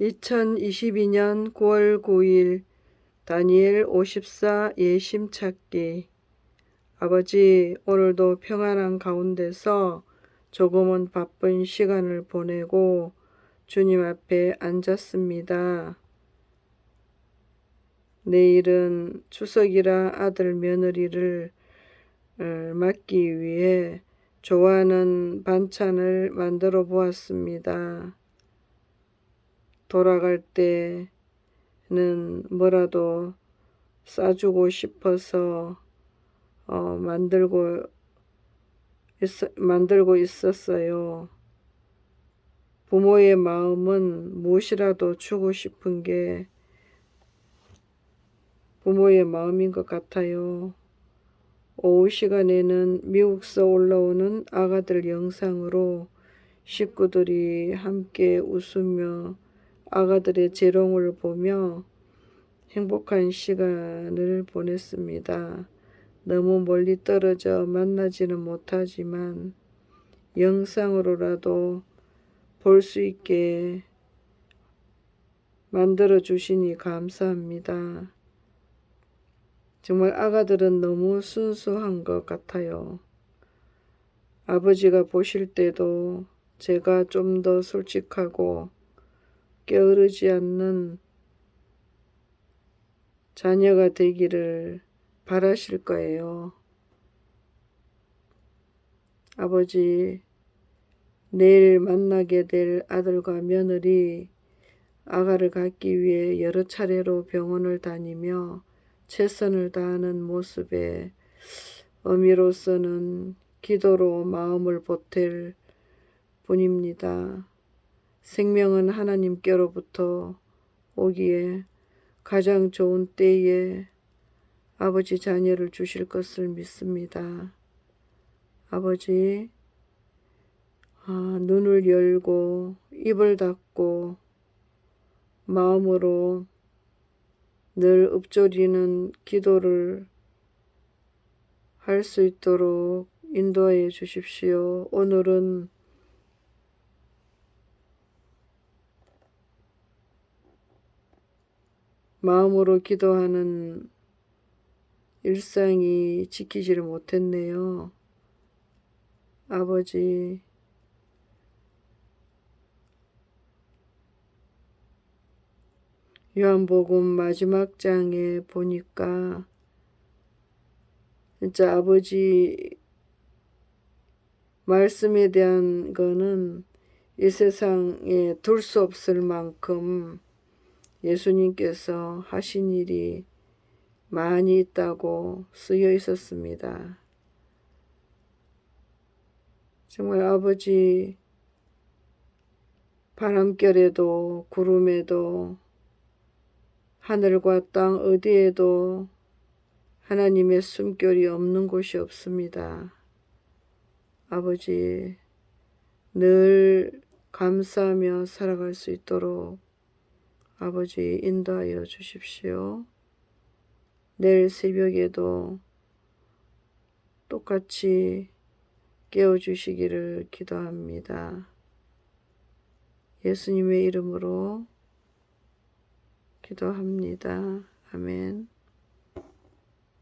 2022년 9월 9일 다니엘 54 예심 찾기 아버지 오늘도 평안한 가운데서 조금은 바쁜 시간을 보내고 주님 앞에 앉았습니다. 내일은 추석이라 아들 며느리를 어, 맞기 위해 좋아하는 반찬을 만들어 보았습니다. 돌아갈 때는 뭐라도 싸주고 싶어서 어, 만들고 있, 만들고 있었어요. 부모의 마음은 무엇이라도 주고 싶은 게 부모의 마음인 것 같아요. 오후 시간에는 미국서 올라오는 아가들 영상으로 식구들이 함께 웃으며 아가들의 재롱을 보며 행복한 시간을 보냈습니다. 너무 멀리 떨어져 만나지는 못하지만 영상으로라도 볼 수 있게 만들어 주시니 감사합니다. 정말 아가들은 너무 순수한 것 같아요. 아버지가 보실 때도 제가 좀 더 솔직하고 게으르지 않는 자녀가 되기를 바라실 거예요. 아버지, 내일 만나게 될 아들과 며느리 아가를 갖기 위해 여러 차례로 병원을 다니며 최선을 다하는 모습에 어미로서는 기도로 마음을 보탤 뿐입니다. 생명은 하나님께로부터 오기에 가장 좋은 때에 아버지 자녀를 주실 것을 믿습니다. 아버지, 아, 눈을 열고 입을 닫고 마음으로 늘 읊조리는 기도를 할 수 있도록 인도하여 주십시오. 오늘은 마음으로 기도하는 일상이 지키지를 못했네요. 아버지, 요한복음 마지막 장에 보니까 진짜 아버지 말씀에 대한 거는 이 세상에 둘 수 없을 만큼 예수님께서 하신 일이 많이 있다고 쓰여 있었습니다. 정말 아버지 바람결에도 구름에도 하늘과 땅 어디에도 하나님의 숨결이 없는 곳이 없습니다. 아버지, 늘 감사하며 살아갈 수 있도록 아버지 인도하여 주십시오. 내일 새벽에도 똑같이 깨워주시기를 기도합니다. 예수님의 이름으로 기도합니다. 아멘.